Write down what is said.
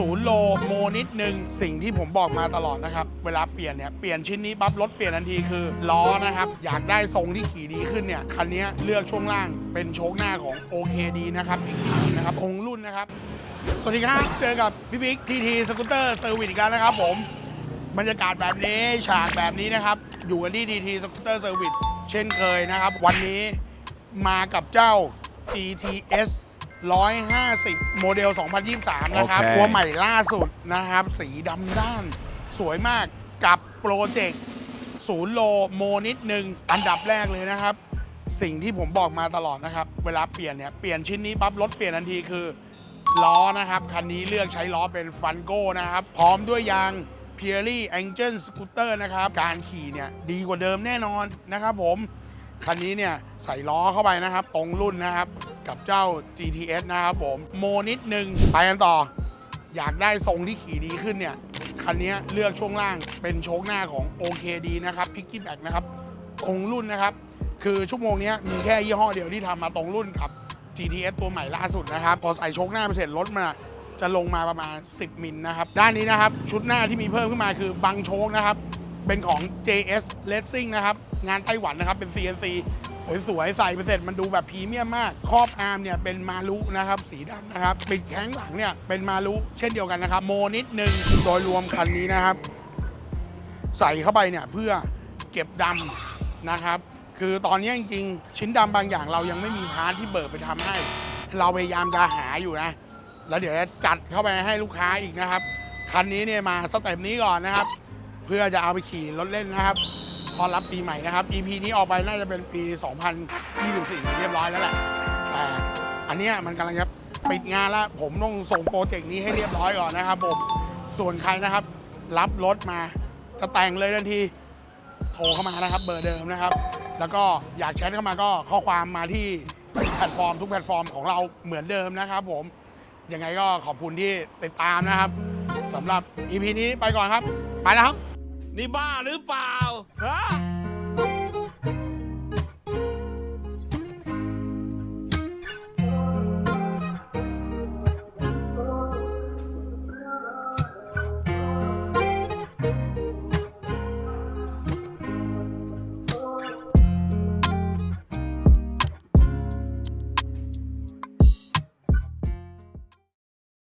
ศูนย์โลโมนิดนึง สิ่งที่ผมบอกมาตลอดนะครับ เวลาเปลี่ยนเนี่ยเปลี่ยนชิ้นนี้ปั๊บรถเปลี่ยนทันทีคือล้อนะครับ อยากได้ทรงที่ขี่ดีขึ้นเนี่ยคันนี้เลือกช่วงล่างเป็นโชคหน้าของ OKD นะครับอีกทีนะครับองรุ่นนะครับ สวัสดีครับ เจอกับพี่บิ๊กทีทีสกูตเตอร์เซอร์วิสอีกแล้วนะครับผมบรรยากาศแบบนี้ฉากแบบนี้นะครับ อยู่กันที่ DT Scooter Service เช่นเคยนะครับ วันนี้มากับเจ้า GTS 150 โมเดล 2023 นะครับโอเค ตัวใหม่ล่าสุดนะครับ สีดำด้าน สวยมากกับโปรเจกต์ศูนย์โลโมนิดนึง อันดับแรกเลยนะครับ สิ่งที่ผมบอกมาตลอดนะครับ เวลาเปลี่ยนเนี่ย เปลี่ยนชิ้นนี้ปั๊บรถเปลี่ยนทันทีคือ ล้อนะครับ คันนี้เลือกใช้ล้อเป็นฟันโก้นะครับ พร้อมด้วยยาง p i e r l y Angel Scooter นะครับ การขี่เนี่ย ดีกว่าเดิมแน่นอนนะครับผม คันนี้เนี่ยใส่ล้อเข้าไปนะครับ ตรงรุ่นนะครับ กับเจ้า GTS นะครับผม โมนิดนึง ไปกันต่อ อยากได้ทรงที่ขี่ดีขึ้นเนี่ย คันนี้เลือกช่วงล่างเป็นโชคหน้าของ OKD นะครับ Piggyback นะครับ ตรงรุ่นนะครับ คือชั่วโมงนี้มีแค่ยี่ห้อเดียวที่ทำมาตรงรุ่นกับ GTS ตัวใหม่ล่าสุดนะครับ พอใส่โชคหน้าไปเสร็จรถมันจะลงมาประมาณ 10 มิลนะครับ ด้านนี้นะครับ ชุดหน้าที่มีเพิ่มขึ้นมาคือบังโชคนะครับ เป็นของ JS Racing นะครับ งานไต้หวันนะครับ เป็น CNC สวยๆ ใส่ไปเสร็จมันดูแบบพรีเมียมมาก ครอบอาร์มเนี่ยเป็นมารุนะครับ สีดำนะครับปิดแข้งหลังเนี่ยเป็นมารุเช่นเดียวกันนะครับ โมนิดนึงโดยรวมคันนี้นะครับ ใส่เข้าไปเนี่ยเพื่อเก็บดำนะครับ คือตอนนี้จริงๆ ชิ้นดำบางอย่างเรายังไม่มีพาร์ทที่เบิกไปทำให้ เราพยายามจะหาอยู่นะ แล้วเดี๋ยวจะจัดเข้าไปให้ลูกค้าอีกนะครับ คันนี้เนี่ยมาสเต็ปนี้ก่อนนะครับ เพื่อจะเอาไปขี่รถเล่นนะครับ พอนรับปีใหม่นะครับ EP นี้ออกไปน่าจะเป็นปี 2024 เรียบร้อยแล้วแหละแต่อันเนี้ยมันกำลังจะปิดงานแล้ว ผมต้องส่งโปรเจกต์นี้ให้เรียบร้อยก่อนนะครับผมส่วนใครนะครับ รับรถมา จะแต่งเลยทันที โทรเข้ามานะครับเบอร์เดิมนะครับ แล้วก็อยากแชทเข้ามาก็ข้อความมาที่แพลตฟอร์มทุกแพลตฟอร์มของเราเหมือนเดิมนะครับผมยังไงก็ขอบคุณที่ติดตามนะครับสำหรับ EP นี้ไปก่อนครับ ไปแล้วครับ นี่บ้าหรือเปล่าฮะ